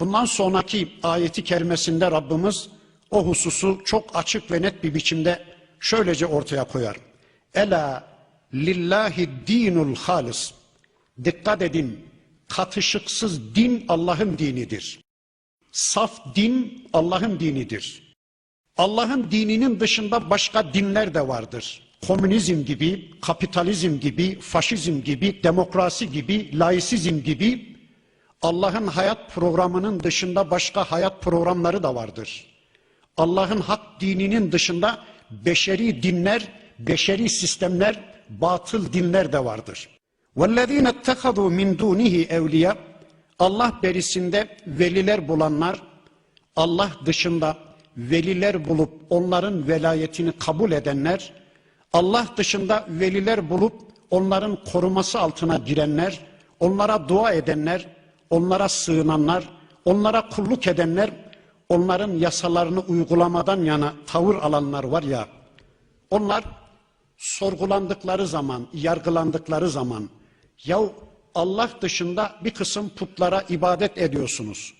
Bundan sonraki ayeti kerimesinde Rabbimiz o hususu çok açık ve net bir biçimde şöylece ortaya koyar. Ela lillahi dinul halis. Dikkat edin, katışıksız din Allah'ın dinidir. Saf din Allah'ın dinidir. Allah'ın dininin dışında başka dinler de vardır. Komünizm gibi, kapitalizm gibi, faşizm gibi, demokrasi gibi, laisizm gibi Allah'ın hayat programının dışında başka hayat programları da vardır. Allah'ın hak dininin dışında beşeri dinler, beşeri sistemler, batıl dinler de vardır. وَالَّذ۪ينَ اتَّخَذُوا مِنْ دُونِهِ اَوْلِيَا Allah berisinde veliler bulanlar, Allah dışında veliler bulup onların velayetini kabul edenler, Allah dışında veliler bulup onların koruması altına girenler, onlara dua edenler, onlara sığınanlar, onlara kulluk edenler, onların yasalarını uygulamadan yana tavır alanlar var ya, onlar sorgulandıkları zaman, yargılandıkları zaman, yahu Allah dışında bir kısım putlara ibadet ediyorsunuz.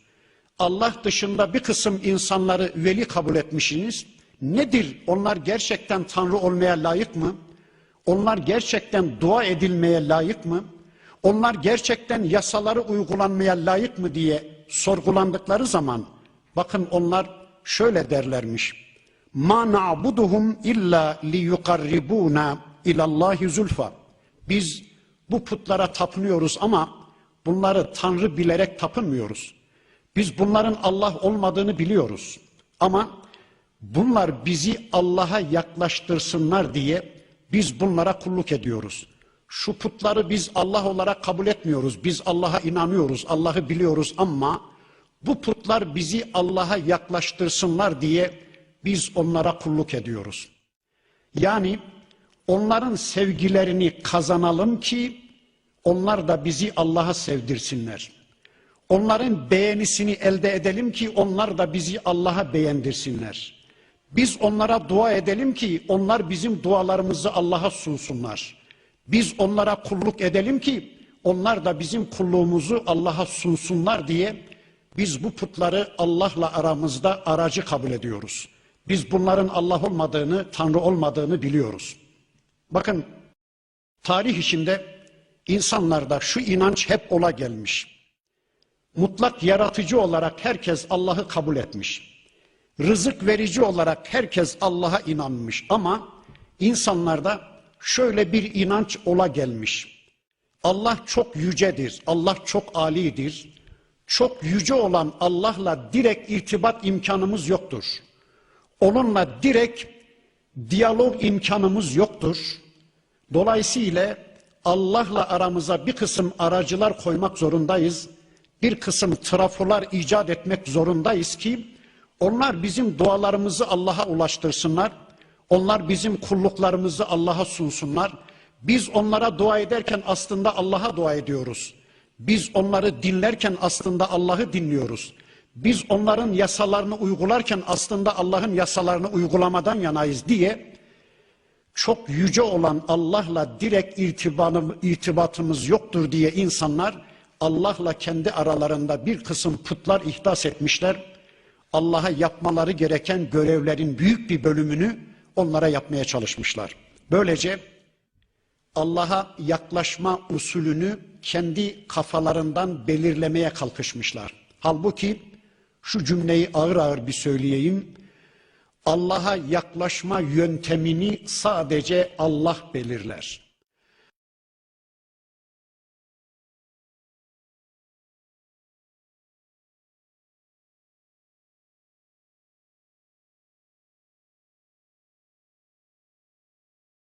Allah dışında bir kısım insanları veli kabul etmişsiniz. Nedir? Onlar gerçekten Tanrı olmaya layık mı? Onlar gerçekten dua edilmeye layık mı? Onlar gerçekten yasaları uygulanmaya layık mı diye sorgulandıkları zaman bakın onlar şöyle derlermiş. Ma na'buduhum illa li yukarribuna ilallahi zulfa. Biz bu putlara tapınıyoruz ama bunları Tanrı bilerek tapınmıyoruz. Biz bunların Allah olmadığını biliyoruz. Ama bunlar bizi Allah'a yaklaştırsınlar diye biz bunlara kulluk ediyoruz. Şu putları biz Allah olarak kabul etmiyoruz. Biz Allah'a inanıyoruz, Allah'ı biliyoruz ama bu putlar bizi Allah'a yaklaştırsınlar diye biz onlara kulluk ediyoruz. Yani onların sevgilerini kazanalım ki onlar da bizi Allah'a sevdirsinler. Onların beğenisini elde edelim ki onlar da bizi Allah'a beğendirsinler. Biz onlara dua edelim ki onlar bizim dualarımızı Allah'a sunsunlar. Biz onlara kulluk edelim ki onlar da bizim kulluğumuzu Allah'a sunsunlar diye biz bu putları Allah'la aramızda aracı kabul ediyoruz. Biz bunların Allah olmadığını, Tanrı olmadığını biliyoruz. Bakın tarih içinde insanlarda şu inanç hep ola gelmiş. Mutlak yaratıcı olarak herkes Allah'ı kabul etmiş. Rızık verici olarak herkes Allah'a inanmış ama insanlarda şöyle bir inanç ola gelmiş. Allah çok yücedir, Allah çok alidir. Çok yüce olan Allah'la direkt irtibat imkanımız yoktur. Onunla direkt diyalog imkanımız yoktur. Dolayısıyla Allah'la aramıza bir kısım aracılar koymak zorundayız. Bir kısım trafolar icat etmek zorundayız ki onlar bizim dualarımızı Allah'a ulaştırsınlar. Onlar bizim kulluklarımızı Allah'a sunsunlar. Biz onlara dua ederken aslında Allah'a dua ediyoruz. Biz onları dinlerken aslında Allah'ı dinliyoruz. Biz onların yasalarını uygularken aslında Allah'ın yasalarını uygulamadan yanayız diye çok yüce olan Allah'la direkt irtibatımız yoktur diye insanlar Allah'la kendi aralarında bir kısım putlar ihdas etmişler. Allah'a yapmaları gereken görevlerin büyük bir bölümünü onlara yapmaya çalışmışlar. Böylece Allah'a yaklaşma usulünü kendi kafalarından belirlemeye kalkışmışlar. Halbuki şu cümleyi ağır ağır bir söyleyeyim. Allah'a yaklaşma yöntemini sadece Allah belirler.